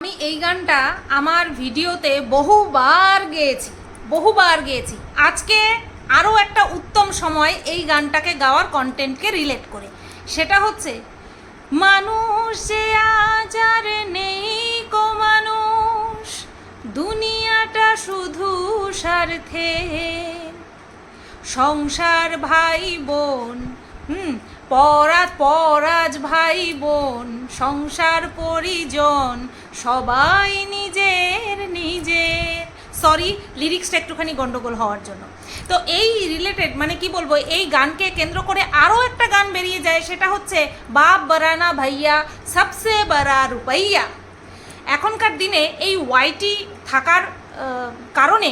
আমি এই গানটা আমার ভিডিওতে বহুবার গেয়েছি বহুবার গেয়েছি। আজকে আরও একটা উত্তম সময় এই গানটাকে গাওয়ার কন্টেন্টকে রিলেট করে। সেটা হচ্ছে, মানুষ যে আজ আর নেই কো মানুষ, দুনিয়াটা শুধু স্বার্থে। সংসার ভাই বোন হুম পরাজ পরাজ ভাই বোন সংসার পরিজন সবাই নিজের নিজের সরি লিরিক্সটা একটুখানি গন্ডগোল হওয়ার জন্য। তো এই রিলেটেড মানে কি বলব, এই গানকে কেন্দ্র করে আরও একটা গান বেরিয়ে যায়, সেটা হচ্ছে বাপ বরানা ভাইয়া, সবসে বড়া রুপাইয়া। এখনকার দিনে এই ওয়াইটি থাকার কারণে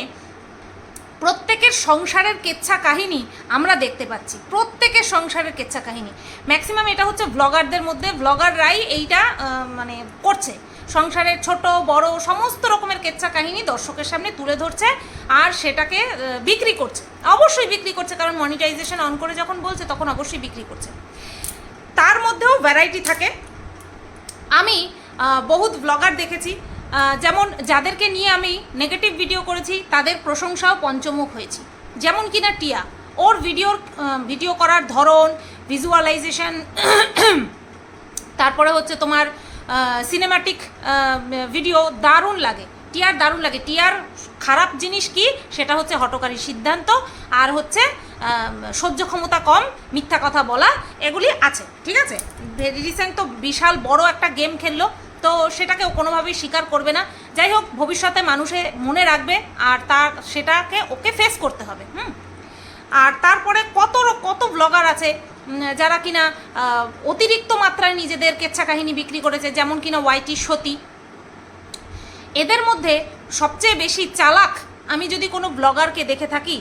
প্রত্যেকের সংসারের কেচ্ছা কাহিনী আমরা দেখতে পাচ্ছি। প্রত্যেকের সংসারের কেচ্ছা কাহিনী। ম্যাক্সিমাম এটা হচ্ছে ব্লগারদের মধ্যে ব্লগাররাই এইটা মানে করছে। সংসারের ছোট, বড়, সমস্ত রকমের কেচ্ছা কাহিনী দর্শকের সামনে তুলে ধরছে আর সেটাকে বিক্রি করছে। অবশ্যই বিক্রি করছে, কারণ মনিটাইজেশন অন করে যখন বলছে, তখন অবশ্যই বিক্রি করছে। তার মধ্যেও ভ্যারাইটি থাকে। আমি বহুত ব্লগার দেখেছি যেমন যাদেরকে নিয়ে আমি নেগেটিভ ভিডিও করেছি, তাদের প্রশংসাও পঞ্চমুখ হয়েছি। যেমন কিনা টিয়া, ওর ভিডিওর ভিডিও করার ধরন ভিজুয়ালাইজেশন তারপরে হচ্ছে তোমার সিনেমাটিক ভিডিও দারুণ লাগে। টিয়ার দারুণ লাগে। টিয়ার খারাপ জিনিস কি? সেটা হচ্ছে হটকারী সিদ্ধান্ত আর হচ্ছে সহ্য ক্ষমতা কম, মিথ্যা কথা বলা, এগুলি আছে, ঠিক আছে? রিসেন্ট তো বিশাল বড় একটা গেম খেললো, তো সেটাকে কোনোভাবেই স্বীকার করবে না। যাই হোক, ভবিষ্যতে মানুষে মনে রাখবে আর তার, সেটাকে ওকে ফেস করতে হবে, হুম? আর তারপরে কত কত ব্লগার আছে? যারা কিনা অতিরিক্ত মাত্রায় নিজেদের কেচ্ছা কাহিনী বিক্রি করেছে, যেমন কিনা ওয়াইটি সতী। এদের মধ্যে সবচেয়ে বেশি চালাক, আমি যদি কোনো ব্লগারকে দেখে থাকি,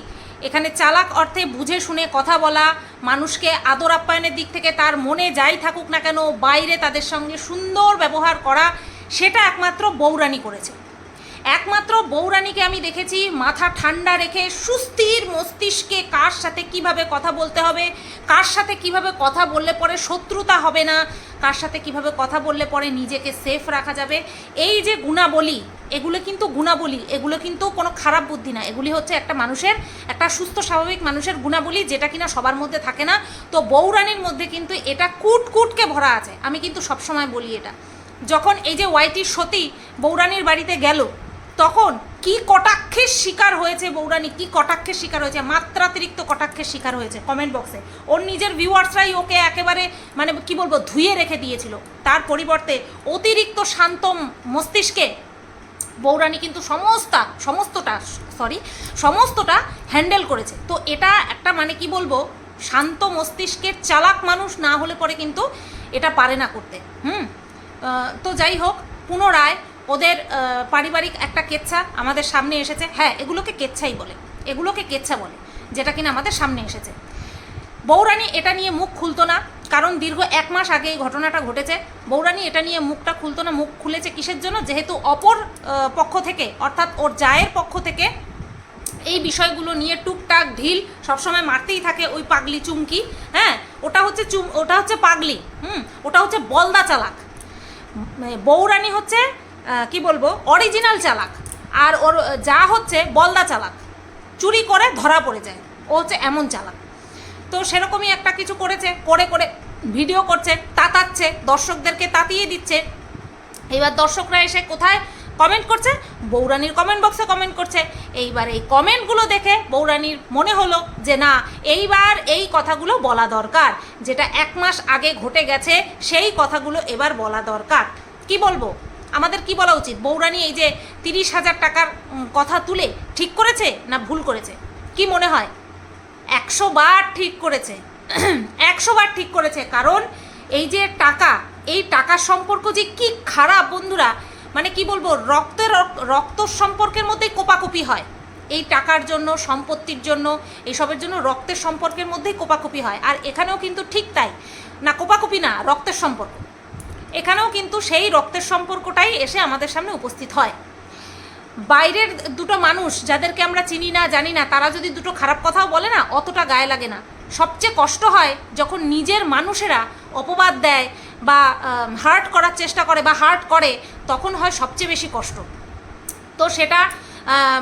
এখানে চালাক অর্থে বুঝে শুনে কথা বলা, মানুষকে আদর আপ্যায়নের দিক থেকে তার মনে যাই থাকুক না কেন, বাইরে তাদের সঙ্গে সুন্দর ব্যবহার করা, সেটা একমাত্র বৌরানি করেছে। একমাত্র বৌরানীকে আমি দেখেছি, মাথা ঠান্ডা রেখে সুস্থির মস্তিষ্কে কার সাথে কীভাবে কথা বলতে হবে, কার সাথে কীভাবে কথা বললে পরে শত্রুতা হবে না, কার সাথে কীভাবে কথা বললে পরে নিজেকে সেফ রাখা যাবে। এই যে গুণাবলী, এগুলো কিন্তু গুণাবলী, এগুলো কিন্তু কোনো খারাপ বুদ্ধি না। এগুলি হচ্ছে একটা মানুষের, একটা সুস্থ স্বাভাবিক মানুষের গুণাবলী যেটা কিনা সবার মধ্যে থাকে না। তো বৌরানীর মধ্যে কিন্তু এটা কুট কুটকে ভরা আছে। আমি কিন্তু সবসময় বলি এটা। যখন এই যে ওয়াইটির সতী বৌরানীর বাড়িতে গেল তখন কি কটাক্ষের শিকার হয়েছে বৌরানী? কি কটাক্ষের শিকার হয়েছে? মাত্রাতিরিক্ত কটাক্ষের শিকার হয়েছে কমেন্ট বক্সে ওর নিজের ভিউয়ার্সরাই ওকে একেবারে মানে কি বলব, ধুয়ে রেখে দিয়েছিল। তার পরিবর্তে অতিরিক্ত শান্ত মস্তিষ্কে বৌরানী কিন্তু সমস্তা, সমস্তটা সরি সমস্তটা হ্যান্ডেল করেছে। তো এটা একটা মানে কি বলব, শান্ত মস্তিষ্কের চালাক মানুষ না হলে পরে কিন্তু এটা পারে না করতে। হুম? তো যাই হোক, পুনরায় ওদের পারিবারিক একটা কেচ্ছা আমাদের সামনে এসেছে। হ্যাঁ এগুলোকে কেচ্ছাই বলে। এগুলোকে কেচ্ছা বলে, যেটা কিনা আমাদের সামনে এসেছে। বৌরানী এটা নিয়ে মুখ খুলতো না, কারণ দীর্ঘ এক মাস আগে এই ঘটনাটা ঘটেছে। বৌরানী এটা নিয়ে মুখটা খুলতো না, মুখ খুলেছে কিসের জন্য? যেহেতু অপর পক্ষ থেকে, অর্থাৎ ওর জায়ের পক্ষ থেকে এই বিষয়গুলো নিয়ে টুকটাক ঢিল সবসময় মারতেই থাকে ওই পাগলি চুমকি। হ্যাঁ ওটা হচ্ছে চুম, ওটা হচ্ছে পাগলি, হুম, ওটা হচ্ছে বলদা চালাক। বৌরানী হচ্ছে কি বলব? অরিজিনাল চালাক। আর ওর, যা হচ্ছে, বলদা চালাক। চুরি করে ধরা পড়ে যায়। ও হচ্ছে এমন চালাক। তো সেরকমই একটা কিছু করেছে, করে করে ভিডিও করছে, তাতাচ্ছে, দর্শকদেরকে তাতিয়ে দিচ্ছে। এবার দর্শকরা এসে কোথায় কমেন্ট করছে? বৌরানীর কমেন্ট বক্সে কমেন্ট করছে। এইবার এই কমেন্টগুলো দেখে বৌরানীর মনে হলো যে, না, এইবার এই কথাগুলো বলা দরকার। যেটা এক মাস আগে ঘটে গেছে, সেই কথাগুলো এবার বলা দরকার। কি বলব? আমাদের কি বলা উচিত? বৌরানী এই যে তিরিশ হাজার টাকার কথা তুলে ঠিক করেছে না ভুল করেছে? কি মনে হয়? একশো বার ঠিক করেছে। একশো বার ঠিক করেছে। কারণ এই যে টাকা, এই টাকার সম্পর্ক যে কি খারাপ বন্ধুরা মানে কি বলব, রক্তের রক্ত সম্পর্কের মধ্যেই কোপাকুপি হয়। এই টাকার জন্য, সম্পত্তির জন্য, এইসবের জন্য রক্তের সম্পর্কের মধ্যেই কোপাকুপি হয়। আর এখানেও কিন্তু ঠিক তাই। না, কোপাকুপি না, রক্তের সম্পর্ক। এখানেও কিন্তু সেই রক্তের সম্পর্কটাই এসে আমাদের সামনে উপস্থিত হয়। বাইরের দুটো মানুষ যাদেরকে আমরা চিনি না, জানি না, তারা যদি দুটো খারাপ কথাও বলে না, অতটা গায়ে লাগে না। সবচেয়ে কষ্ট হয় যখন নিজের মানুষেরা অপবাদ দেয় বা হার্ট করার চেষ্টা করে বা হার্ট করে, তখন হয় সবচেয়ে বেশি কষ্ট। তো সেটা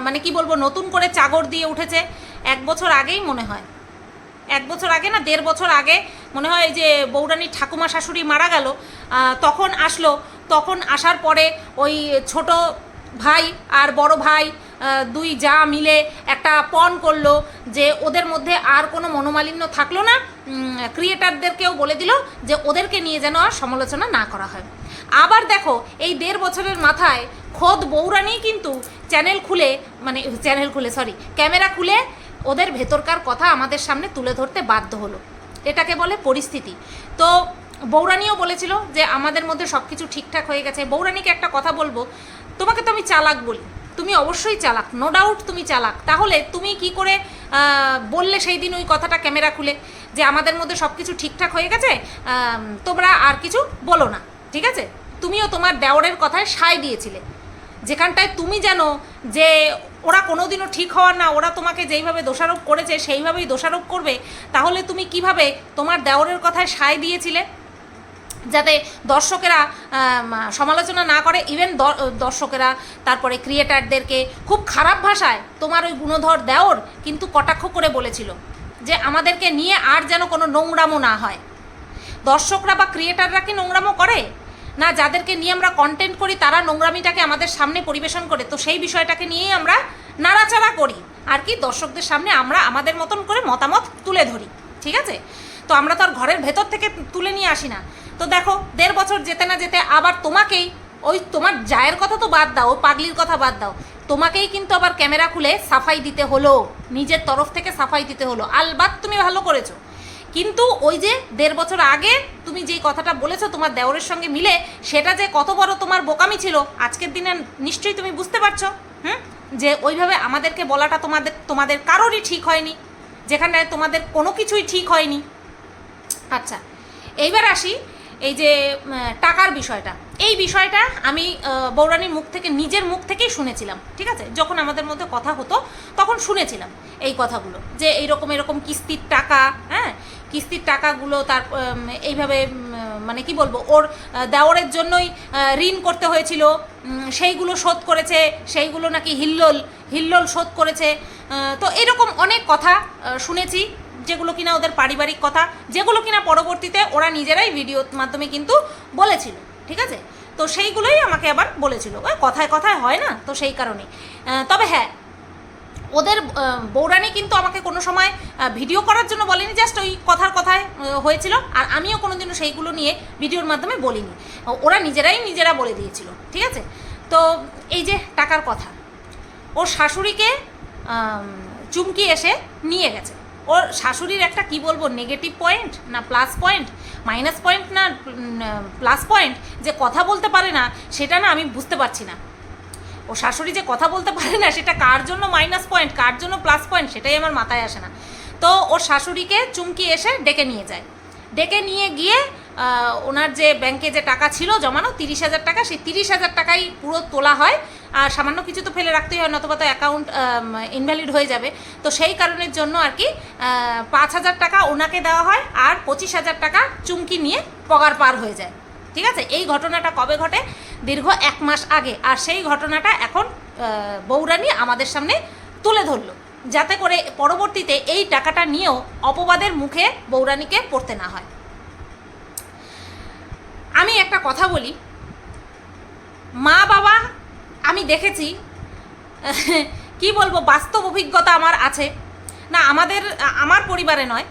মানে কি বলব, নতুন করে চাগর দিয়ে উঠেছে, এক বছর আগেই মনে হয়। এক বছর আগে না, দেড় বছর আগে মনে হয় যে বৌরানীর ঠাকুমা শাশুড়ি মারা গেল তখন আসলো। তখন আসার পরে ওই ছোট ভাই আর বড় ভাই দুই যা মিলে একটা পণ করল যে ওদের মধ্যে আর কোনো মনোমালিন্য থাকল না। ক্রিয়েটারদেরকেও বলে দিল যে ওদেরকে নিয়ে যেন আর সমালোচনা না করা হয়। আবার দেখো, এই দেড় বছরের মাথায় খোদ বৌরানি কিন্তু চ্যানেল খুলে মানে চ্যানেল খুলে সরি ক্যামেরা খুলে ওদের ভেতরকার কথা আমাদের সামনে তুলে ধরতে বাধ্য হলো। এটাকে বলে পরিস্থিতি। তো বৌরানিও বলেছিল যে আমাদের মধ্যে সব কিছু ঠিকঠাক হয়ে গেছে। বৌরানিকে একটা কথা বলব, তোমাকে তো আমি চালাক বলি। তুমি অবশ্যই চালাক নো ডাউট তুমি চালাক। তাহলে তুমি কি করে বললে সেই দিন ওই কথাটা ক্যামেরা খুলে যে আমাদের মধ্যে সব কিছু ঠিকঠাক হয়ে গেছে তোমরা আর কিছু বলো না, ঠিক আছে? তুমিও তোমার দেওরের কথায় সায় দিয়েছিলে। যেখানটায় তুমি জানো যে ওরা কোনোদিনও ঠিক হওয়ার না, ওরা তোমাকে যেইভাবে দোষারোপ করেছে, সেইভাবেই দোষারোপ করবে। তাহলে তুমি কীভাবে তোমার দেওরের কথায় সায় দিয়েছিলে? যাতে দর্শকেরা সমালোচনা না করে ইভেন দর্শকেরা, তারপরে ক্রিয়েটারদেরকে খুব খারাপ ভাষায় তোমার ওই গুণধর দেওর কিন্তু কটাক্ষ করে বলেছিল, যে আমাদেরকে নিয়ে আর যেন কোনো নোংরামো না হয়। দর্শকরা বা ক্রিয়েটাররা কি নোংরামো করে? না, যাদেরকে নিয়ে আমরা কন্টেন্ট করি, তারা নোংরামিটাকে আমাদের সামনে পরিবেশন করে। তো সেই বিষয়টাকে নিয়েই আমরা নাড়াচাড়া করি। আর কি, দর্শকদের সামনে আমরা আমাদের মতন করে মতামত তুলে ধরি। ঠিক আছে? তো আমরা তো আর ঘরের ভেতর থেকে তুলে নিয়ে আসি না। তো দেখো, দেড় বছর যেতে না যেতে আবার তোমাকেই, ওই তোমার জায়ের কথা তো বাদ দাও পাগলির কথা বাদ দাও। তোমাকেই কিন্তু আবার ক্যামেরা খুলে সাফাই দিতে হলো। নিজের তরফ থেকে সাফাই দিতে হলো। আলবাত তুমি ভালো করেছ। কিন্তু ওই যে দেড় বছর আগে তুমি যেই কথাটা বলেছ তোমার দেওরের সঙ্গে মিলে, সেটা যে কত বড় তোমার বোকামি ছিল, আজকের দিনে নিশ্চয়ই তুমি বুঝতে পারছ, হুম? যে ওইভাবে আমাদেরকে বলাটা তোমাদের তোমাদের কারোরই ঠিক হয়নি, যেখানে তোমাদের কোনো কিছুই ঠিক হয়নি। আচ্ছা এইবার আসি এই যে টাকার বিষয়টা। এই বিষয়টা আমি বৌরানীর মুখ থেকে, নিজের মুখ থেকেই শুনেছিলাম, ঠিক আছে? যখন আমাদের মধ্যে কথা হতো, তখন শুনেছিলাম এই কথাগুলো, যে এইরকম, এরকম কিস্তির টাকা হ্যাঁ? কিস্তির টাকাগুলো তার এইভাবে মানে কি বলব ওর দেওয়ারের জন্যই ঋণ করতে হয়েছিল সেইগুলো শোধ করেছে সেইগুলো নাকি হিল্লোল হিল্লোল শোধ করেছে তো এরকম অনেক কথা শুনেছি যেগুলো কিনা ওদের পারিবারিক কথা যেগুলো কিনা পরবর্তীতে ওরা নিজেরাই ভিডিওর মাধ্যমে কিন্তু বলেছিল ঠিক আছে? তো সেইগুলোই আমাকে আবার বলেছিল কথায় কথায় হয় না তো সেই কারণেই। আহ, তবে হ্যাঁ ওদের বৌরানি কিন্তু আমাকে কোনো সময় ভিডিও করার জন্য বলেনি জাস্ট ওই কথার কথায় হয়েছিল। আর আমিও কোনো দিনও সেইগুলো নিয়ে ভিডিওর মাধ্যমে বলিনি। ওরা নিজেরাই নিজেরা বলে দিয়েছিল, ঠিক আছে? তো এই যে টাকার কথা, ওর শাশুড়িকে চুমকি এসে নিয়ে গেছে। ওর শাশুড়ির একটা কি বলব নেগেটিভ পয়েন্ট না প্লাস পয়েন্ট মাইনাস পয়েন্ট না প্লাস পয়েন্ট যে কথা বলতে পারে না, সেটা না আমি বুঝতে পারছি না। ও শাশুড়ি যে কথা বলতে পারে না, সেটা কার জন্য মাইনাস পয়েন্ট কার জন্য প্লাস পয়েন্ট সেটাই আমার মাথায় আসে না। তো ওর শাশুড়িকে চুমকি এসে ডেকে নিয়ে যায়। ডেকে নিয়ে গিয়ে ওনার যে ব্যাংকে যে টাকা ছিল জমানো, তিরিশ হাজার টাকা, সেই তিরিশ হাজার টাকাই পুরো তোলা হয়। আর সামান্য কিছু তো ফেলে রাখতেই হয় নতুবা তো অ্যাকাউন্ট ইনভ্যালিড হয়ে যাবে। তো সেই কারণের জন্য আর কি পাঁচ হাজার টাকা ওনাকে দেওয়া হয় আর পঁচিশ হাজার টাকা চুমকি নিয়ে পগার পার হয়ে যায়। ঠিক আছে? এই ঘটনাটা কবে ঘটে? দীর্ঘ এক মাস আগে। আর সেই ঘটনাটা এখন বৌরানী আমাদের সামনে তুলে ধরলো। যাতে করে পরবর্তীতে এই টাকাটা নিয়েও অপবাদের মুখে বৌরানীকে পড়তে না হয়। আমি একটা কথা বলি। মা বাবা, আমি দেখেছি, কি বলব, বাস্তব অভিজ্ঞতা আমার আছে। না, আমাদের, আমার পরিবারে নয়।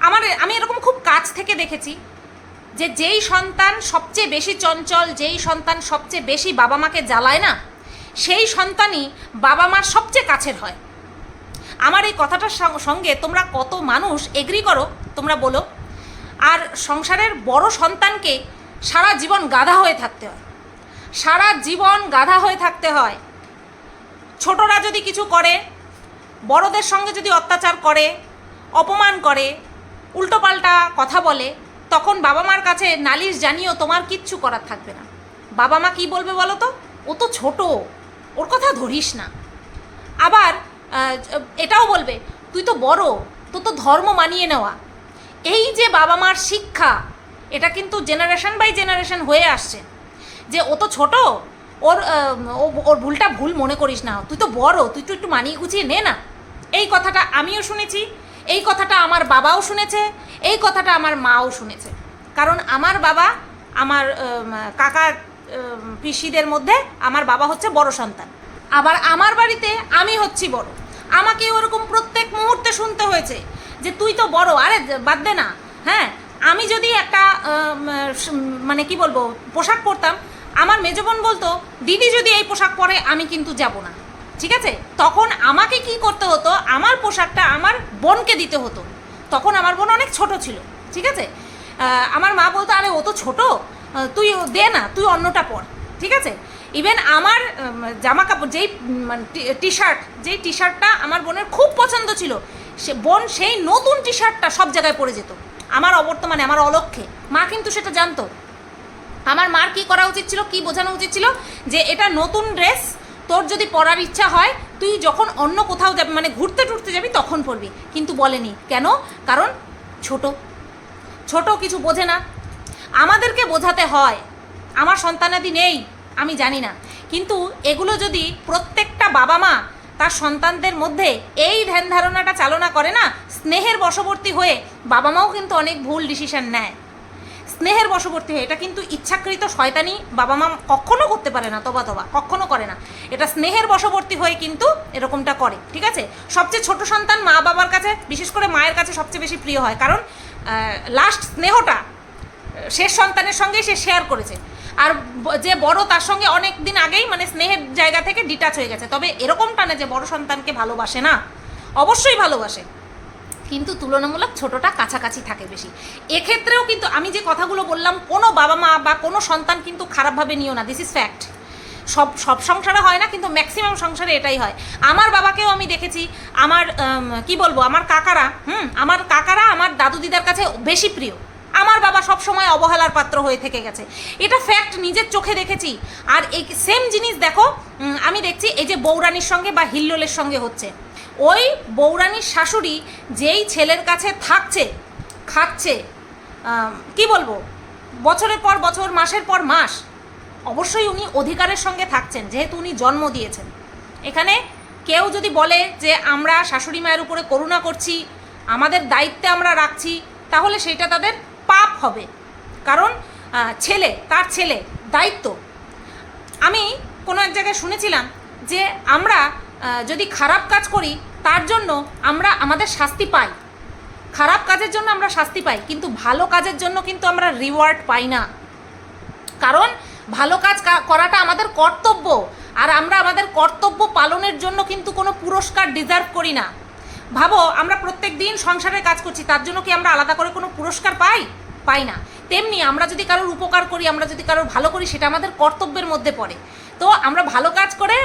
আমার, আমি এরকম খুব কাছ থেকে দেখেছি। যে যেই সন্তান সবচেয়ে বেশি চঞ্চল, যেই সন্তান সবচেয়ে বেশি বাবা মাকে জ্বালায় না, সেই সন্তানই বাবা মার সবচেয়ে কাছের হয়। আমার এই কথাটার সঙ্গে তোমরা কত মানুষ এগ্রি করো, তোমরা বলো। আর সংসারের বড় সন্তানকে সারা জীবন গাধা হয়ে থাকতে হয়। সারা জীবন গাধা হয়ে থাকতে হয়। ছোটরা যদি কিছু করে, বড়দের সঙ্গে যদি অত্যাচার করে, অপমান করে, উল্টোপাল্টা কথা বলে তখন বাবা মার কাছে নালিশ জানিয়েও তোমার কিচ্ছু করার থাকবে না। বাবা মা কি বলবে বলো তো? ও তো ছোট, ওর কথা ধরিস না। আবার এটাও বলবে, তুই তো বড় তো তো ধর্ম মানিয়ে নেওয়া। এই যে বাবা মার শিক্ষা, এটা কিন্তু জেনারেশন বাই জেনারেশন হয়ে আসছে। যে ও তো ছোট, ওর ওর ভুলটা ভুল মনে করিস না। তুই তো বড়, তুই তো একটু মানিয়ে গুছিয়ে নে না। এই কথাটা আমিও শুনেছি এই কথাটা আমার বাবাও শুনেছে এই কথাটা আমার মাও শুনেছে। কারণ আমার বাবা আমার উম, কাকা পিসিদের মধ্যে আমার বাবা হচ্ছে বড় সন্তান। আবার আমার বাড়িতে আমি হচ্ছি বড়। আমাকে ওরকম প্রত্যেক মুহূর্তে শুনতে হয়েছে যে তুই তো বড় আরে বাদ দে না। হ্যাঁ আমি যদি একটা মানে কি বলব পোশাক পরতাম আমার মেজবোন বলতো দিদি যদি এই পোশাক পরে আমি কিন্তু যাব না। ঠিক আছে? তখন আমাকে কি করতে হতো? আমার পোশাকটা আমার বোনকে দিতে হতো। তখন আমার বোন অনেক ছোট ছিল, ঠিক আছে? আমার মা বলতো, আরে, ও তো ছোট তুই দে না, তুই অন্যটা পর। ঠিক আছে? ইভেন আমার জামা কাপড় যেই টি শার্ট যেই টি শার্টটা আমার বোনের খুব পছন্দ ছিল, সে, বোন সেই নতুন টি শার্টটা সব জায়গায় পরে যেত। আমার অবর্তমানে, আমার অলক্ষ্যে মা কিন্তু সেটা জানতো। আমার মার কি করা উচিত ছিল, কি বোঝানো উচিত ছিল, যে এটা নতুন ড্রেস তোর যদি পড়ার ইচ্ছা হয়, তুই যখন অন্য কোথাও যাবি মানে ঘুরতে টুরতে যাবি, তখন পড়বি। কিন্তু বলেনি। কেন? কারণ ছোট। ছোট কিছু বোঝে না। আমাদেরকে বোঝাতে হয়। আমার সন্তানাদি নেই, আমি জানি না। কিন্তু এগুলো যদি প্রত্যেকটা বাবা মা তার সন্তানদের মধ্যে এই ধ্যান ধারণাটা চালনা করে না, স্নেহের বশবর্তী হয়ে বাবা মাও কিন্তু অনেক ভুল ডিসিশন নেয়। স্নেহের বশবর্তী হয়ে, এটা কিন্তু ইচ্ছাকৃত শয়তানি বাবা মা কখনো করতে পারে না, তবা তবা, কখনো করে না। এটা স্নেহের বশবর্তী হয়ে কিন্তু এরকমটা করে, ঠিক আছে? সবচেয়ে ছোট সন্তান মা বাবার কাছে, বিশেষ করে মায়ের কাছে সবচেয়ে বেশি প্রিয় হয়, কারণ লাস্ট স্নেহটা শেষ সন্তানের সঙ্গেই সে শেয়ার করেছে। আর যে বড় তার সঙ্গে অনেক দিন আগেই মানে স্নেহের জায়গা থেকে ডিটাচ হয়ে গেছে। তবে এরকমটা না যে বড় সন্তানকে ভালোবাসে না, অবশ্যই ভালোবাসে। কিন্তু তুলনামূলক ছোটটা কাছাকাছি থাকে বেশি। এক্ষেত্রেও কিন্তু আমি যে কথাগুলো বললাম, কোনো বাবা মা বা কোনো সন্তান কিন্তু খারাপভাবে নিও না। দিস ইজ ফ্যাক্ট সব সব সংসারে হয় না, কিন্তু ম্যাক্সিমাম সংসারে এটাই হয়। আমার বাবাকেও আমি দেখেছি, আমার কি বলব, আমার কাকারা, হুম, আমার কাকারা আমার দাদু দিদার কাছে বেশি প্রিয়। আমার বাবা সব সময় অবহেলার পাত্র হয়ে থেকে গেছে। এটা ফ্যাক্ট নিজের চোখে দেখেছি। আর এই সেম জিনিস দেখো আমি দেখছি এই যে বৌরানির সঙ্গে বা হিল্লোলের সঙ্গে হচ্ছে। ওই বৌরানির শাশুড়ি যেই ছেলের কাছে থাকছে, খাচ্ছে কি বলব, বছরের পর বছর, মাসের পর মাস, অবশ্যই উনি অধিকারের সঙ্গে থাকছেন, যেহেতু উনি জন্ম দিয়েছেন। এখানে কেউ যদি বলে যে আমরা শাশুড়ি মায়ের উপরে করুণা করছি, আমাদের দায়িত্বে আমরা রাখছি, তাহলে সেটা তাদের পাপ হবে। কারণ ছেলে, তার ছেলে, দায়িত্ব। আমি কোনো এক জায়গায় শুনেছিলাম যে আমরা যদি খারাপ কাজ করি, তার জন্য আমরা আমাদের শাস্তি পাই। খারাপ কাজের জন্য আমরা শাস্তি পাই, কিন্তু ভালো কাজের জন্য কিন্তু আমরা রিওয়ার্ড পাই না। কারণ ভালো কাজ করাটা আমাদের কর্তব্য, আর আমরা আমাদের কর্তব্য পালনের জন্য কিন্তু কোনো পুরস্কার ডিজার্ভ করি না। ভাবো, আমরা প্রত্যেক দিন সংসারের কাজ করছি, তার জন্য কি আমরা আলাদা করে কোনো পুরস্কার পাই? পাই না। তেমনি আমরা যদি কারোর উপকার করি, আমরা যদি কারোর ভালো করি, সেটা আমাদের কর্তব্যের মধ্যে পড়ে। তো আমরা ভালো কাজ করে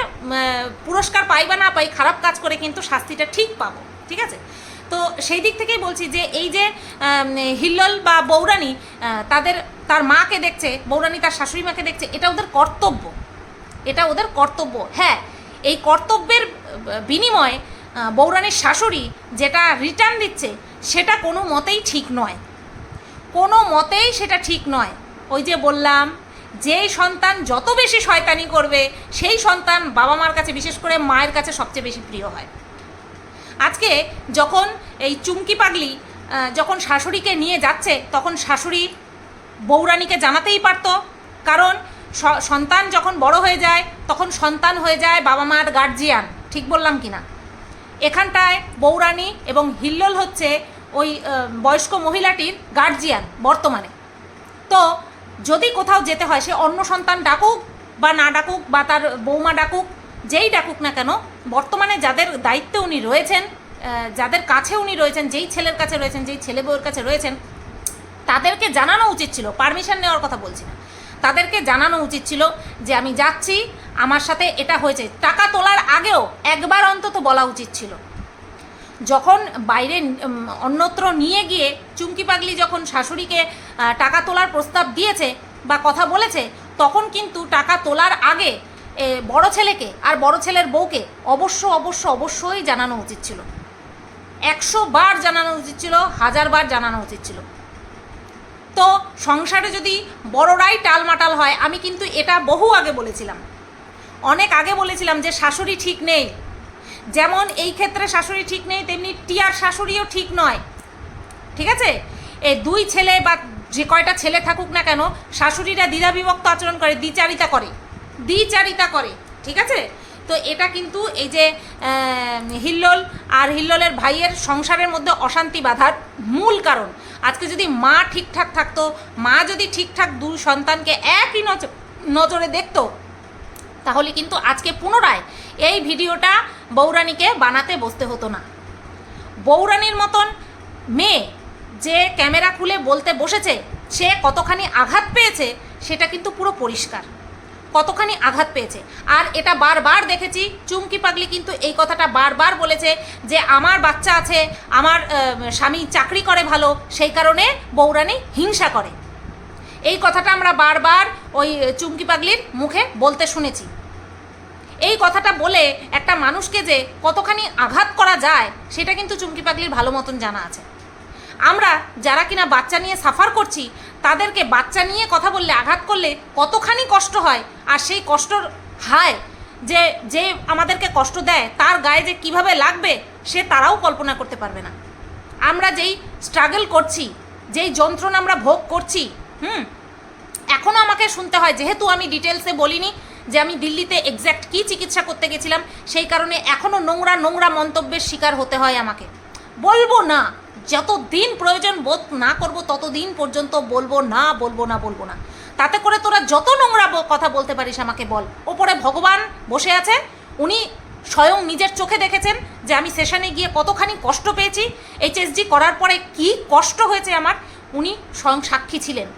পুরস্কার পাই বা না পাই, খারাপ কাজ করে কিন্তু শাস্তিটা ঠিক পাবো, ঠিক আছে? তো সেই দিক থেকেই বলছি যে, এই যে হিল্লল বা বৌরানি তাদের, তার মাকে দেখছে বৌরানি তার শাশুড়ি মাকে দেখছে, এটা ওদের কর্তব্য। এটা ওদের কর্তব্য। হ্যাঁ এই কর্তব্যের বিনিময়ে বৌরানির শাশুড়ি যেটা রিটার্ন দিচ্ছে, সেটা কোনো মতেই ঠিক নয়। কোনো মতেই সেটা ঠিক নয়। ওই যে বললাম, যেই সন্তান যত বেশি শয়তানি করবে, সেই সন্তান বাবা মার কাছে, বিশেষ করে মায়ের কাছে সবচেয়ে বেশি প্রিয় হয়। আজকে যখন এই চুমকি পাগলি যখন শাশুড়িকে নিয়ে যাচ্ছে, তখন শাশুড়ি বৌরানীকে জানাতেই পারতো। কারণ সন্তান যখন বড় হয়ে যায়, তখন সন্তান হয়ে যায় বাবা মার গার্জিয়ান ঠিক বললাম কি না এখানটায় বৌরানী এবং হিল্লোল হচ্ছে ওই বয়স্ক মহিলাটির গার্জিয়ান বর্তমানে। তো যদি কোথাও যেতে হয়, সে অন্য সন্তান ডাকুক বা না ডাকুক বা তার বৌমা ডাকুক, যেই ডাকুক না কেন, বর্তমানে যাদের দায়িত্বে উনি রয়েছেন যাদের কাছে উনি রয়েছেন, যেই ছেলের কাছে রয়েছেন, যেই ছেলে বউয়ের কাছে রয়েছেন, তাদেরকে জানানো উচিত ছিল পারমিশন নেওয়ার কথা বলছি না, তাদেরকে জানানো উচিত ছিল যে আমি যাচ্ছি, আমার সাথে এটা হয়েছে। টাকা তোলার আগেও একবার অন্তত বলা উচিত ছিল। যখন বাইরে অন্যত্র নিয়ে গিয়ে চুমকি পাগলি যখন শাশুড়িকে টাকা তোলার প্রস্তাব দিয়েছে বা কথা বলেছে, তখন কিন্তু টাকা তোলার আগে বড় ছেলেকে আর বড় ছেলের বউকে অবশ্য অবশ্য অবশ্যই জানানো উচিত ছিল। একশো বার জানানো উচিত ছিল, হাজার বার জানানো উচিত ছিল। তো সংসারে যদি বড়রাই টালমাটাল হয়, আমি কিন্তু এটা বহু আগে বলেছিলাম। অনেক আগে বলেছিলাম যে শাশুড়ি ঠিক নেই। যেমন এই ক্ষেত্রে শাশুড়ি ঠিক নেই, তেমনি টিয়ার শাশুড়িও ঠিক নয়। ঠিক আছে? এই দুই ছেলে বা যে কয়টা ছেলে থাকুক না কেন, শাশুড়িরা দ্বিধাবিভক্ত আচরণ করে, দ্বিচারিতা করে। দ্বিচারিতা করে, ঠিক আছে? তো এটা কিন্তু এই যে হিল্লোল আর হিল্লোলের ভাইয়ের সংসারের মধ্যে অশান্তি বাঁধার মূল কারণ। আজকে যদি মা ঠিকঠাক থাকতো, মা যদি ঠিকঠাক দুই সন্তানকে একই নজ- নজরে দেখতো তাহলে কিন্তু আজকে পুনরায় এই ভিডিওটা বৌরানীকে বানাতে বসতে হতো না। বৌরানীর মতন মেয়ে যে ক্যামেরা খুলে বলতে বসেছে, সে কতখানি আঘাত পেয়েছে সেটা কিন্তু পুরো পরিষ্কার। কতখানি আঘাত পেয়েছে। আর এটা বারবার দেখেছি, চুমকি পাগলি কিন্তু এই কথাটা বারবার বলেছে যে আমার বাচ্চা আছে, আমার স্বামী চাকরি করে ভালো, সেই কারণে বৌরানী হিংসা করে। এই কথাটা আমরা বারবার ওই চুমকি পাগলির মুখে বলতে শুনেছি। এই কথাটা বলে একটা মানুষকে যে কতখানি আঘাত করা যায়, সেটা কিন্তু চুমকি পাগলির ভালো মতন জানা আছে। আমরা যারা কিনা বাচ্চা নিয়ে সাফার করছি, তাদেরকে বাচ্চা নিয়ে কথা বললে, আঘাত করলে কতখানি কষ্ট হয়, আর সেই কষ্টর হায় যে যে আমাদেরকে কষ্ট দেয়, তার গায়ে যে কীভাবে লাগবে, সে তারাও কল্পনা করতে পারবে না। আমরা যেই স্ট্রাগল করছি, যেই যন্ত্রণা আমরা ভোগ করছি, হুম এখনও আমাকে শুনতে হয়। যেহেতু আমি ডিটেলসে বলিনি যে আমি দিল্লিতে এক্স্যাক্ট কী চিকিৎসা করতে গেছিলাম, সেই কারণে এখনও নোংরা নোংরা মন্তব্যের শিকার হতে হয় আমাকে। বলব না যত দিন প্রয়োজন বোধ না করব, ততদিন পর্যন্ত বলব না বলব না বলব না। তাতে করে তোরা যত নোংরা কথা বলতে পারিস আমাকে বল। ওপরে ভগবান বসে আছে, উনি স্বয়ং নিজের চোখে দেখেছেন যে আমি সেশনে গিয়ে কতখানি কষ্ট পেয়েছি, এইচএসডি করার পরে কি কষ্ট হয়েছে আমার, উনি স্বয়ং সাক্ষী ছিলেন।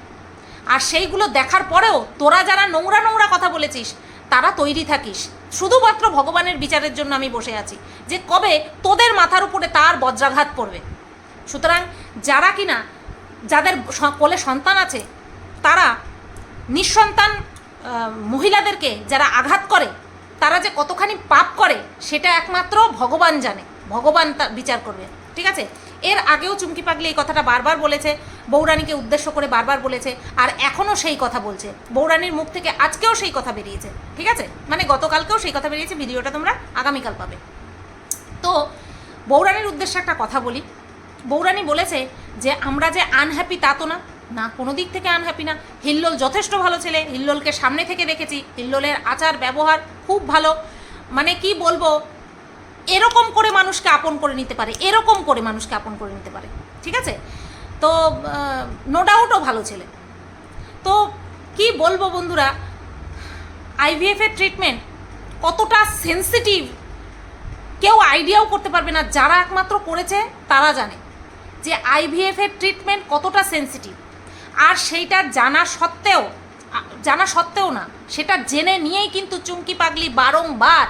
আর সেইগুলো দেখার পরেও তোরা যারা নোংরা নোংরা কথা বলেছিস, তারা তৈরি থাকিস। শুধুমাত্র ভগবানের বিচারের জন্য আমি বসে আছি, যে কবে তোদের মাথার উপরে তার বজ্রাঘাত পড়বে। সুতরাং যারা কিনা যাদের কোলে সন্তান আছে, তারা নিঃসন্তান মহিলাদেরকে যারা আঘাত করে, তারা যে কতখানি পাপ করে, সেটা একমাত্র ভগবান জানে। ভগবান তা বিচার করবে। ঠিক আছে? এর আগেও চুমকি পাগলি এই কথাটা বারবার বলেছে বৌরানীকে উদ্দেশ্য করে বারবার বলেছে, আর এখনও সেই কথা বলছে। বৌরানীর মুখ থেকে আজকেও সেই কথা বেরিয়েছে, ঠিক আছে? মানে গতকালকেও সেই কথা বেরিয়েছে, ভিডিওটা তোমরা আগামীকাল পাবে। তো বৌরানীর উদ্দেশ্যে একটা কথা বলি। বৌরানী বলেছে যে, আমরা যে আনহ্যাপি তা তো না না কোনো দিক থেকে আনহ্যাপি না। হিল্লোল যথেষ্ট ভালো ছেলে, হিল্লোলকে সামনে থেকে দেখেছি। হিল্লোলের আচার ব্যবহার খুব ভালো। মানে কি বলব? এরকম করে মানুষকে আপন করে নিতে পারে, এরকম করে মানুষকে আপন করে নিতে পারে, ঠিক আছে? তো নো ডাউটও ভালো ছেলে। তো, কি বলব বন্ধুরা আইভিএফ এর ট্রিটমেন্ট কতটা সেন্সিটিভ কেউ আইডিয়াও করতে পারবে না, যারা একমাত্র করেছে, তারা জানে যে আইভিএফ এর ট্রিটমেন্ট কতটা সেন্সিটিভ আর সেইটা জানা সত্ত্বেও জানা সত্ত্বেও না, সেটা জেনে নিয়েই কিন্তু চুমকি পাগলি বারংবার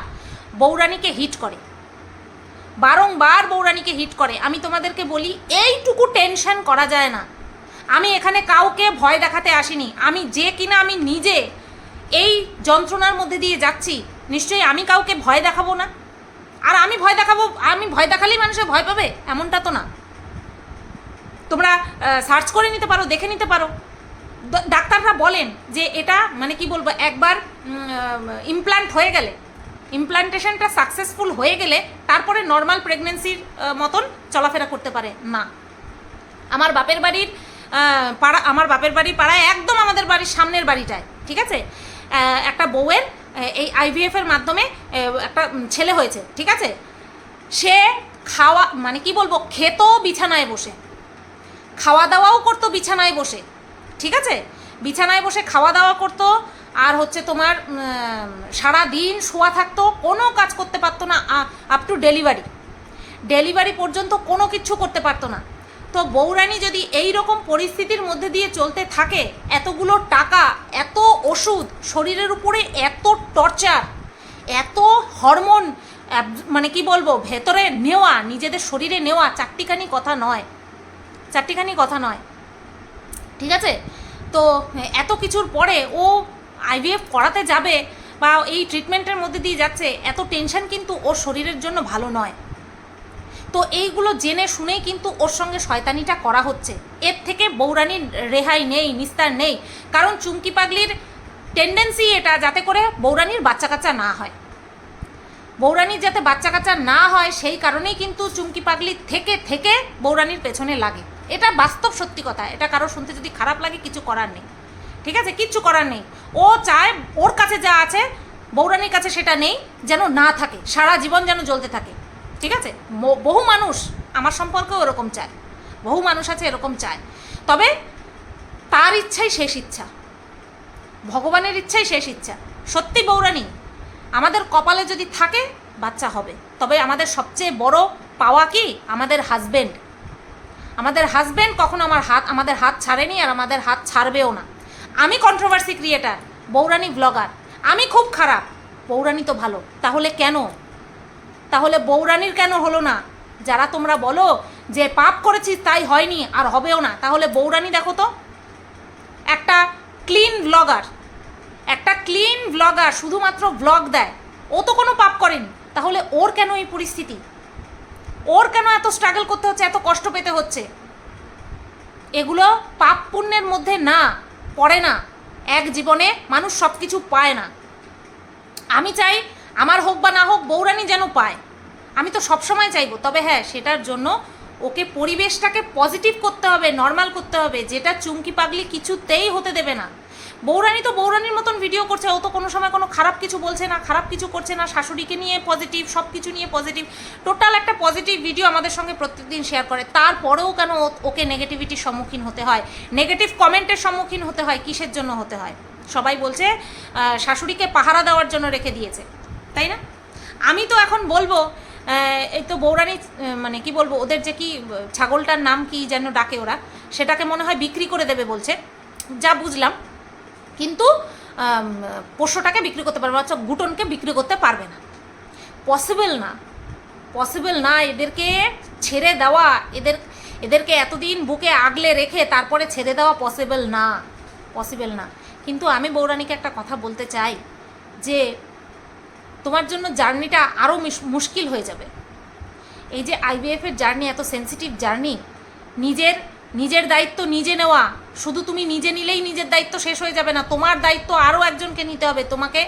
বৌরানীকে হিট করে। বারংবার বৌরানীকে হিট করে। আমি তোমাদেরকে বলি, এইটুকু টেনশন করা যায় না। আমি এখানে কাউকে ভয় দেখাতে আসিনি। আমি যে কিনা আমি নিজে এই যন্ত্রণার মধ্যে দিয়ে যাচ্ছি, নিশ্চয়ই আমি কাউকে ভয় দেখাবো না? আর আমি ভয় দেখাবো, আমি ভয় দেখালেই মানুষে ভয় পাবে? এমনটা তো না। তোমরা সার্চ করে নিতে পারো, দেখে নিতে পারো। ডাক্তাররা বলেন যে এটা মানে কি বলব, একবার ইমপ্লান্ট হয়ে গেলে ইমপ্লান্টেশনটা সাকসেসফুল হয়ে গেলে তারপরে নর্মাল প্রেগনেন্সির মতন চলাফেরা করতে পারে। না। আমার বাপের বাড়ির পাড়া, আমার বাপের বাড়ির পাড়ায় একদম আমাদের বাড়ির সামনের বাড়িটায়, ঠিক আছে? একটা বউয়ের এই আইভিএফ এর মাধ্যমে একটা ছেলে হয়েছে, ঠিক আছে? সে খাওয়া মানে কি বলব, খেতো বিছানায় বসে। খাওয়া দাওয়াও করতো বিছানায় বসে, ঠিক আছে? বিছানায় বসে খাওয়া দাওয়া করতো আর হচ্ছে তোমার সারা দিন শোয়া থাকতো, কোনো কাজ করতে পারতো না আপ টু ডেলিভারি ডেলিভারি পর্যন্ত কোনো কিছু করতে পারতো না। তো বৌরানী যদি এই রকম পরিস্থিতির মধ্যে দিয়ে চলতে থাকে, এতগুলো টাকা, এত ওষুধ, শরীরের উপরে এত টর্চার এত হরমোন মানে কি বলব, ভেতরে নেওয়া, নিজেদের শরীরে নেওয়া, চারটিখানি কথা নয়। চারটিখানি কথা নয়। ঠিক আছে? তো এত কিছুর পরে ও আইভিএফ করাতে যাবে বা এই ট্রিটমেন্টের মধ্যে দিয়ে যাচ্ছে, এত টেনশন কিন্তু ওর শরীরের জন্য ভালো নয়। তো এইগুলো জেনে শুনেই কিন্তু ওর সঙ্গে শয়তানিটা করা হচ্ছে। এর থেকে বৌরানির রেহাই নেই, নিস্তার নেই। কারণ চুমকি পাগলির টেন্ডেন্সি এটা যাতে করে বৌরানির বাচ্চা কাচ্চা না হয়। বৌরানির যাতে বাচ্চা কাচ্চা না হয়, সেই কারণেই কিন্তু চুমকি পাগলি থেকে থেকে বৌরানির পেছনে লাগে। এটা বাস্তব সত্যি কথা, এটা কারও শুনতে যদি খারাপ লাগে, কিছু করার নেই। ঠিক আছে? কিচ্ছু করার নেই। ও চায় ওর কাছে যা আছে বৌরানির কাছে সেটা নেই, যেন না থাকে। সারা জীবন যেন জ্বলতে থাকে। ঠিক আছে? বহু মানুষ আমার সম্পর্কেও এরকম চায়। বহু মানুষ আছে এরকম চায়। তবে তার ইচ্ছাই শেষ ইচ্ছা। ভগবানের ইচ্ছাই শেষ ইচ্ছা। সত্যি বৌরানী আমাদের কপালে যদি থাকে, বাচ্চা হবে। তবে আমাদের সবচেয়ে বড় পাওয়া কি? আমাদের হাজবেন্ড আমাদের হাজব্যান্ড কখনো আমার হাত আমাদের হাত ছাড়েনি আর আমাদের হাত ছাড়বেও না। আমি কন্ট্রোভার্সি ক্রিয়েটার বৌরানী ব্লগার আমি খুব খারাপ, বৌরানী তো ভালো। তাহলে কেন? তাহলে বৌরানীর কেন হলো না? যারা তোমরা বলো যে পাপ করেছিস তাই হয়নি, আর হবেও না। তাহলে বৌরানী দেখো তো, একটা ক্লিন ব্লগার একটা ক্লিন ব্লগার শুধুমাত্র ব্লগ দেয়। ও তো কোনো পাপ করেনি। তাহলে ওর কেন এই পরিস্থিতি? ওর কেন এত স্ট্রাগল করতে হচ্ছে, এত কষ্ট পেতে হচ্ছে? এগুলো পাপ পুণ্যের মধ্যে না। পড়ে না। এক জীবনে মানুষ সব কিছু পায় না। আমি চাই আমার হোক বা না হোক বৌরানি যেন পায়। আমি তো সবসময় চাইব, তবে হ্যাঁ সেটার জন্য ওকে পরিবেশটাকে পজিটিভ করতে হবে নর্মাল করতে হবে, যেটা চুমকি পাগলি কিছুতেই হতে দেবে না। বৌরানি তো বৌরানির মতন ভিডিও করছে, ও তো কোনো সময় কোনো খারাপ কিছু বলছে না, খারাপ কিছু করছে না, শাশুড়িকে নিয়ে পজিটিভ সব কিছু নিয়ে পজিটিভ টোটাল একটা পজিটিভ ভিডিও আমাদের সঙ্গে প্রত্যেকদিন শেয়ার করে। তারপরেও কেন ওকে নেগেটিভিটির সম্মুখীন হতে হয়? নেগেটিভ কমেন্টের সম্মুখীন হতে হয়, কিসের জন্য হতে হয়? সবাই বলছে শাশুড়িকে পাহারা দেওয়ার জন্য রেখে দিয়েছে। তাই না? আমি তো এখন বলব এই তো বৌরানি মানে কি বলব, ওদের যে কি, ছাগলটার নাম কি যেন ডাকে ওরা, সেটাকে মনে হয় বিক্রি করে দেবে বলছে। যা বুঝলাম কিন্তু পোষ্যটাকে বিক্রি করতে পারবে অর্থাৎ গুটনকে বিক্রি করতে পারবে না। পসিবল না। পসিবল না, এদেরকে ছেড়ে দেওয়া, এদের, এদেরকে এতদিন বুকে আগলে রেখে তারপরে ছেড়ে দেওয়া পসিবল না। পসিবল না। কিন্তু আমি বৌরানীকে একটা কথা বলতে চাই, যে তোমার জন্য জার্নিটা আরও মুশকিল হয়ে যাবে। এই যে আইবিএফের জার্নি, এত সেন্সিটিভ জার্নি, নিজের নিজের দায়িত্ব নিজে নেওয়া শুধু তুমি নিজে নিলেই নিজের দায়িত্ব শেষ হয়ে যাবে না, তোমার দায়িত্ব আরও একজনকে নিতে হবে। তোমাকে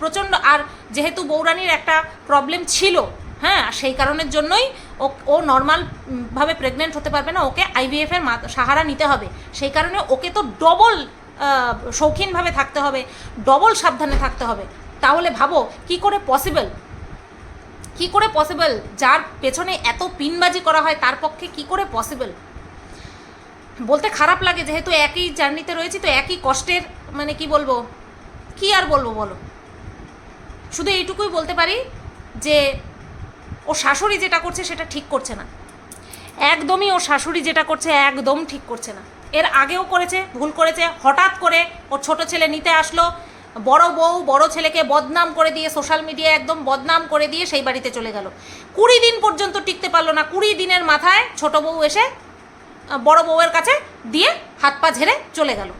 প্রচণ্ড, আর যেহেতু বৌরানির একটা প্রবলেম ছিল হ্যাঁ সেই কারণের জন্যই ও ও নর্মালভাবে প্রেগনেন্ট হতে পারবে না, ওকে আইভিএফের সাহারা নিতে হবে। সেই কারণে ওকে তো ডবল শৌখিনভাবে থাকতে হবে ডবল সাবধানে থাকতে হবে। তাহলে ভাবো, কি করে পসিবল কি করে পসিবল যার পেছনে এত পিনবাজি করা হয়, তার পক্ষে কি করে পসিবল বলতে খারাপ লাগে, যেহেতু একই জার্নিতে রয়েছি, তো একই কষ্টের মানে কি বলব? কি আর বলব বলো? শুধু এইটুকুই বলতে পারি যে, ও শাশুড়ি যেটা করছে সেটা ঠিক করছে না। একদমই ও শাশুড়ি যেটা করছে একদম ঠিক করছে না। এর আগেও করেছে, ভুল করেছে, হঠাৎ করে ওর ছোট ছেলে নিতে আসলো, বড় বউ বড় ছেলেকে বদনাম করে দিয়ে, সোশ্যাল মিডিয়ায় একদম বদনাম করে দিয়ে সেই বাড়িতে চলে গেল। কুড়ি দিন পর্যন্ত টিকতে পারল না, কুড়ি দিনের মাথায় ছোট বউ এসে বড় বউয়ের কাছে দিয়ে হাত পা ঝেড়ে চলে গেল।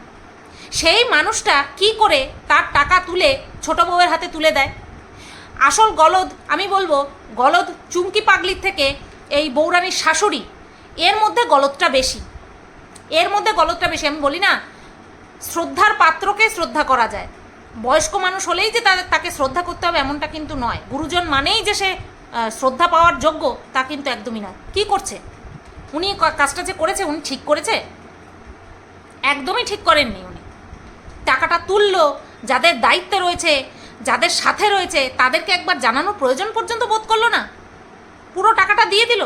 সেই মানুষটা কি করে তার টাকা তুলে ছোট বউয়ের হাতে তুলে দেয়? আসল গলদ, আমি বলব, গলদ চুমকি পাগলির থেকে এই বৌরানির শাশুড়ি, এর মধ্যে গলদটা বেশি। এর মধ্যে গলদটা বেশি, আমি বলি না, শ্রদ্ধার পাত্রকে শ্রদ্ধা করা যায়। বয়স্ক মানুষ হলেই যে তাকে শ্রদ্ধা করতে হবে এমনটা কিন্তু নয়। গুরুজন মানেই যে সে শ্রদ্ধা পাওয়ার যোগ্য, তা কিন্তু একদমই নয়। কি করছে? উনি কাজটা যে করেছে, উনি ঠিক করেছে? একদমই ঠিক করেননি উনি। টাকাটা তুললো, যাদের দায়িত্বে রয়েছে, যাদের সাথে রয়েছে, তাদেরকে একবার জানানোর প্রয়োজন পর্যন্ত বোধ করল না। পুরো টাকাটা দিয়ে দিল।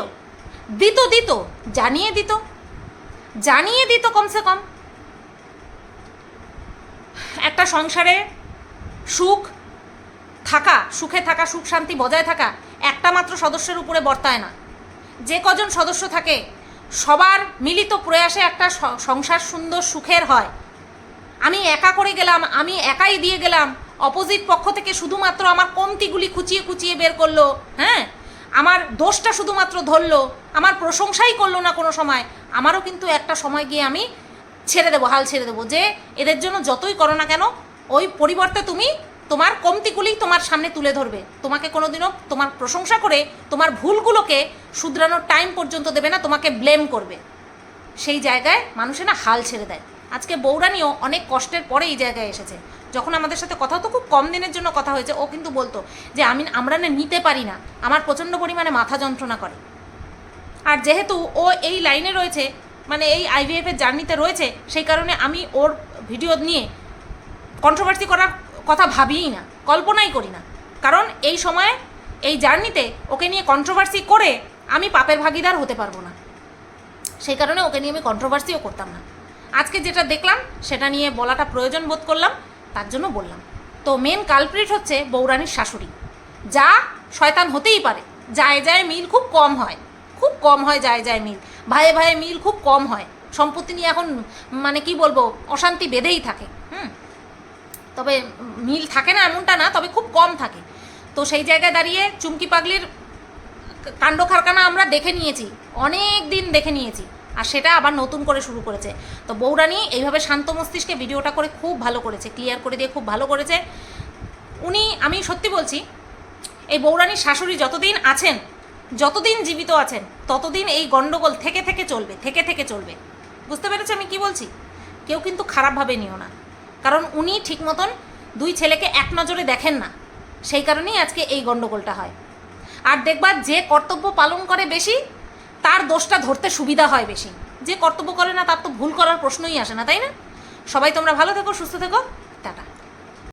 দিত দিত, জানিয়ে দিত। জানিয়ে দিত কমসে কম। একটা সংসারে সুখ থাকা, সুখে থাকা, সুখ শান্তি বজায় থাকা, একটা মাত্র সদস্যের উপরে বর্তায় না। যে কজন সদস্য থাকে, সবার মিলিত প্রয়াসে একটা সংসার সুন্দর সুখের হয়। আমি একা করে গেলাম, আমি একাই দিয়ে গেলাম, অপোজিট পক্ষ থেকে শুধুমাত্র আমার কমতিগুলি খুঁচিয়ে খুঁচিয়ে বের করল হ্যাঁ? আমার দোষটা শুধুমাত্র ধরলো, আমার প্রশংসাই করল না কোনো সময়, আমারও কিন্তু একটা সময় গিয়ে আমি ছেড়ে দেবো, হাল ছেড়ে দেবো যে এদের জন্য যতই করো না কেন, ওই পরিবর্তে তুমি তোমার কমতিগুলি তোমার সামনে তুলে ধরবে। তোমাকে কোনোদিনও তোমার প্রশংসা করে, তোমার ভুলগুলোকে শুধরানোর টাইম পর্যন্ত দেবে না, তোমাকে ব্লেম করবে। সেই জায়গায় মানুষে না হাল ছেড়ে দেয়। আজকে বৌরানিও অনেক কষ্টের পরে এই জায়গায় এসেছে। যখন আমাদের সাথে কথা তো খুব কম দিনের জন্য কথা হয়েছে, ও কিন্তু বলতো যে, আমি, আমরা না নিতে পারি না। আমার প্রচণ্ড পরিমাণে মাথা যন্ত্রণা করে। আর যেহেতু ও এই লাইনে রয়েছে মানে এই আইভিএফ এর জার্নিতে রয়েছে, সেই কারণে আমি ওর ভিডিও নিয়ে কন্ট্রোভার্সি করার কথা ভাবিই না, কল্পনাই করি না। কারণ এই সময়ে, এই জার্নিতে ওকে নিয়ে কন্ট্রোভার্সি করে আমি পাপের ভাগিদার হতে পারব না। সেই কারণে ওকে নিয়ে আমি কন্ট্রোভার্সিও করতাম না। আজকে যেটা দেখলাম, সেটা নিয়ে বলাটা প্রয়োজন বোধ করলাম, তার জন্য বললাম। তো মেন কালপ্রিট হচ্ছে বৌরানির শাশুড়ি। যা শয়তান হতেই পারে। যায় যায় মিল খুব কম হয়। খুব কম হয় যায় যায় মিল। ভাইয়ে ভাইয়ে মিল খুব কম হয়। সম্পত্তি নিয়ে এখন মানে কি বলব, অশান্তি বেঁধেই থাকে। হুম? তবে মিল থাকে না এমনটা না, তবে খুব কম থাকে। তো সেই জায়গায় দাঁড়িয়ে চুমকি পাগলির কাণ্ড কারখানা আমরা দেখে নিয়েছি, অনেক দিন দেখে নিয়েছি, আর সেটা আবার নতুন করে শুরু করেছে। তো বৌরানি এইভাবে শান্ত মস্তিষ্কে ভিডিওটা করে খুব ভালো করেছে ক্লিয়ার করে দিয়ে খুব ভালো করেছে। উনি, আমি সত্যি বলছি, এই বৌরানির শাশুড়ি যতদিন আছেন, যতদিন জীবিত আছেন, ততদিন এই গণ্ডগোল থেকে থেকে চলবে, থেকে থেকে চলবে। বুঝতে পেরেছি আমি কি বলছি? কেউ কিন্তু খারাপভাবে নিও না। কারণ উনি ঠিক মতন দুই ছেলেকে এক নজরে দেখেন না। সেই কারণেই আজকে এই গণ্ডগোলটা হয়। আর দেখবা যে কর্তব্য পালন করে বেশি, তার দোষটা ধরতে সুবিধা হয় বেশি। যে কর্তব্য করে না, তার তো ভুল করার প্রশ্নই আসে না, তাই না? সবাই তোমরা ভালো থেকো, সুস্থ থেকো। টাটা।